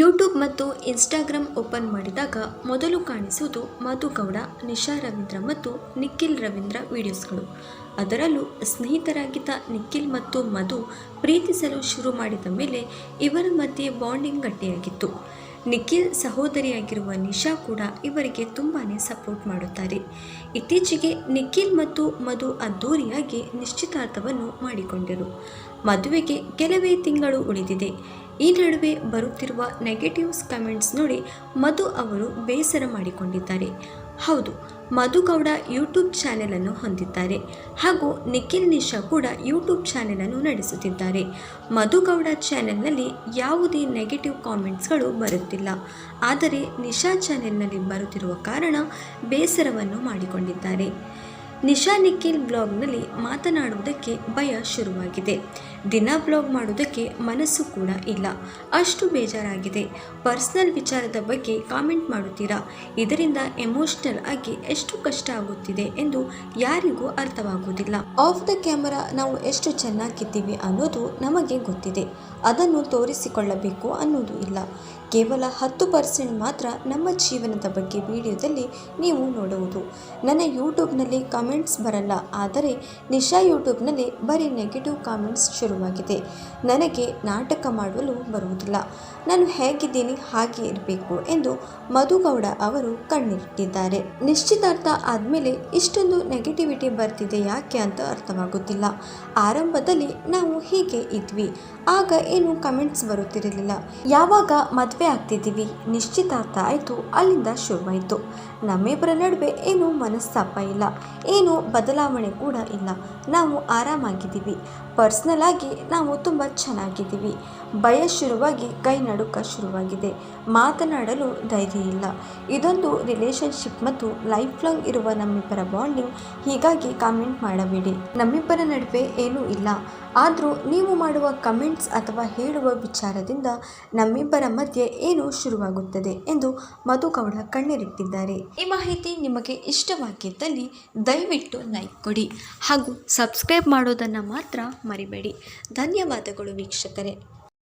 YouTube ಮತ್ತು Instagram open ಮಾಡಿದಾಗ ಮೊದಲು ಕಾಣಿಸುವುದು ಮಧು ಗೌಡ ನಿಶಾ ರವೀಂದ್ರ ಮತ್ತು ನಿಖಿಲ್ ರವೀಂದ್ರ ವಿಡಿಯೋಸ್ಗಳು. ಅದರಲ್ಲೂ ಸ್ನೇಹಿತರಾಗಿದ್ದ ನಿಖಿಲ್ ಮತ್ತು ಮಧು ಪ್ರೀತಿಸಲು ಶುರು ಮಾಡಿದ ಮೇಲೆ ಇವರ ಮಧ್ಯೆ ಬಾಂಡಿಂಗ್ ಗಟ್ಟಿಯಾಗಿತ್ತು. ನಿಖಿಲ್ ಸಹೋದರಿಯಾಗಿರುವ ನಿಶಾ ಕೂಡ ಇವರಿಗೆ ತುಂಬಾ ಸಪೋರ್ಟ್ ಮಾಡುತ್ತಾರೆ. ಇತ್ತೀಚೆಗೆ ನಿಖಿಲ್ ಮತ್ತು ಮಧು ಅದ್ದೂರಿಯಾಗಿ ನಿಶ್ಚಿತಾರ್ಥವನ್ನು ಮಾಡಿಕೊಂಡರು. ಮದುವೆಗೆ ಕೆಲವೇ ತಿಂಗಳು ಉಳಿದಿದೆ. ಈ ನಡುವೆ ಬರುತ್ತಿರುವ ನೆಗೆಟಿವ್ಸ್ ಕಮೆಂಟ್ಸ್ ನೋಡಿ ಮಧು ಅವರು ಬೇಸರ ಮಾಡಿಕೊಂಡಿದ್ದಾರೆ. ಹೌದು ಮಧುಗೌಡ ಯೂಟ್ಯೂಬ್ ಚಾನೆಲನ್ನು ಹೊಂದಿದ್ದಾರೆ. ಹಾಗೂ ನಿಖಿಲ್ ನಿಶಾ ಕೂಡ ಯೂಟ್ಯೂಬ್ ಚಾನೆಲನ್ನು ನಡೆಸುತ್ತಿದ್ದಾರೆ. ಮಧುಗೌಡ ಚಾನೆಲ್ನಲ್ಲಿ ಯಾವುದೇ ನೆಗೆಟಿವ್ ಕಾಮೆಂಟ್ಸ್ಗಳು ಬರುತ್ತಿಲ್ಲ. ಆದರೆ ನಿಶಾ ಚಾನೆಲ್ನಲ್ಲಿ ಬರುತ್ತಿರುವ ಕಾರಣ ಬೇಸರವನ್ನು ಮಾಡಿಕೊಂಡಿದ್ದಾರೆ. ನಿಶಾ ನಿಖಿಲ್ ಬ್ಲಾಗ್ನಲ್ಲಿ ಮಾತನಾಡುವುದಕ್ಕೆ ಭಯ ಶುರುವಾಗಿದೆ. ದಿನ ಬ್ಲಾಗ್ ಮಾಡುವುದಕ್ಕೆ ಮನಸ್ಸು ಕೂಡ ಇಲ್ಲ. ಅಷ್ಟು ಬೇಜಾರಾಗಿದೆ. ಪರ್ಸ್ನಲ್ ವಿಚಾರದ ಬಗ್ಗೆ ಕಾಮೆಂಟ್ ಮಾಡುತ್ತೀರಾ? ಇದರಿಂದ ಎಮೋಷ್ನಲ್ ಆಗಿ ಎಷ್ಟು ಕಷ್ಟ ಆಗುತ್ತಿದೆ ಎಂದು ಯಾರಿಗೂ ಅರ್ಥವಾಗುವುದಿಲ್ಲ. ಆಫ್ ದ ಕ್ಯಾಮರಾ ನಾವು ಎಷ್ಟು ಚೆನ್ನಾಗಿದ್ದೀವಿ ಅನ್ನೋದು ನಮಗೆ ಗೊತ್ತಿದೆ. ಅದನ್ನು ತೋರಿಸಿಕೊಳ್ಳಬೇಕು ಅನ್ನೋದು ಇಲ್ಲ. ಕೇವಲ ಹತ್ತು ಪರ್ಸೆಂಟ್ ಮಾತ್ರ ನಮ್ಮ ಜೀವನದ ಬಗ್ಗೆ ವಿಡಿಯೋದಲ್ಲಿ ನೀವು ನೋಡುವುದು ನನ್ನ ಯೂಟ್ಯೂಬ್ನಲ್ಲಿ ಕಾಮೆಂಟ್ಸ್ ಬರಲ್ಲ. ಆದರೆ ನಿಶಾ ಯೂಟ್ಯೂಬ್ನಲ್ಲಿ ಬರೀ ನೆಗೆಟಿವ್ ಕಾಮೆಂಟ್ಸ್ ಶುರುವಾಗಿದೆ. ನನಗೆ ನಾಟಕ ಮಾಡಲು ಬರುವುದಿಲ್ಲ. ನಾನು ಹೇಗಿದ್ದೀನಿ ಹಾಗೆ ಇರಬೇಕು ಎಂದು ಮಧುಗೌಡ ಅವರು ಕಣ್ಣಿಟ್ಟಿದ್ದಾರೆ ನಿಶ್ಚಿತಾರ್ಥ ಆದಮೇಲೆ ಇಷ್ಟೊಂದು ನೆಗೆಟಿವಿಟಿ ಬರ್ತಿದೆ ಯಾಕೆ ಅಂತ ಅರ್ಥವಾಗುತ್ತಿಲ್ಲ. ಆರಂಭದಲ್ಲಿ ನಾವು ಹೀಗೆ ಇದ್ವಿ. ಆಗ ಏನು ಕಮೆಂಟ್ಸ್ ಬರುತ್ತಿರಲಿಲ್ಲ. ಯಾವಾಗ ಮದುವೆ ಆಗ್ತಿದ್ದೀವಿ? ನಿಶ್ಚಿತಾರ್ಥ ಆಯಿತು. ಅಲ್ಲಿಂದ ಶುರುವಾಯಿತು. ನಮ್ಮಿಬ್ಬರ ನಡುವೆ ಏನು ಮನಸ್ತಾಪ ಇಲ್ಲ. ಏನು ಬದಲಾವಣೆ ಕೂಡ ಇಲ್ಲ. ನಾವು ಆರಾಮಾಗಿದ್ದೀವಿ. ಪರ್ಸ್ನಲ್ ಆಗಿ ನಾವು ತುಂಬ ಚೆನ್ನಾಗಿದ್ದೀವಿ. ಭಯ ಶುರುವಾಗಿ ಕೈ ನಡುಕ ಶುರುವಾಗಿದೆ. ಮಾತನಾಡಲು ಧೈರ್ಯ ಇಲ್ಲ. ಇದೊಂದು ರಿಲೇಷನ್ಶಿಪ್ ಮತ್ತು ಲೈಫ್ ಲಾಂಗ್ ಇರುವ ನಮ್ಮಿಬ್ಬರ ಬಾಂಡಿಂಗ್ ಹೀಗಾಗಿ ಕಾಮೆಂಟ್ ಮಾಡಬೇಡಿ. ನಮ್ಮಿಬ್ಬರ ನಡುವೆ ಏನೂ ಇಲ್ಲ. ಆದರೂ ನೀವು ಮಾಡುವ ಕಮೆಂಟ್ಸ್ ಅಥವಾ ಹೇಳುವ ವಿಚಾರದಿಂದ ನಮ್ಮಿಬ್ಬರ ಮಧ್ಯೆ ಏನು ಶುರುವಾಗುತ್ತದೆ ಎಂದು ಮಧುಗೌಡ ಕಣ್ಣೀರಿಟ್ಟಿದ್ದಾರೆ. ಈ ಮಾಹಿತಿ ನಿಮಗೆ ಇಷ್ಟವಾಗಿದ್ದಲ್ಲಿ ದಯವಿಟ್ಟು ಲೈಕ್ ಕೊಡಿ ಹಾಗೂ ಸಬ್ಸ್ಕ್ರೈಬ್ ಮಾಡೋದನ್ನು ಮಾತ್ರ ಮರಿಬೇಡಿ. ಧನ್ಯವಾದಗಳು ವೀಕ್ಷಕರೇ.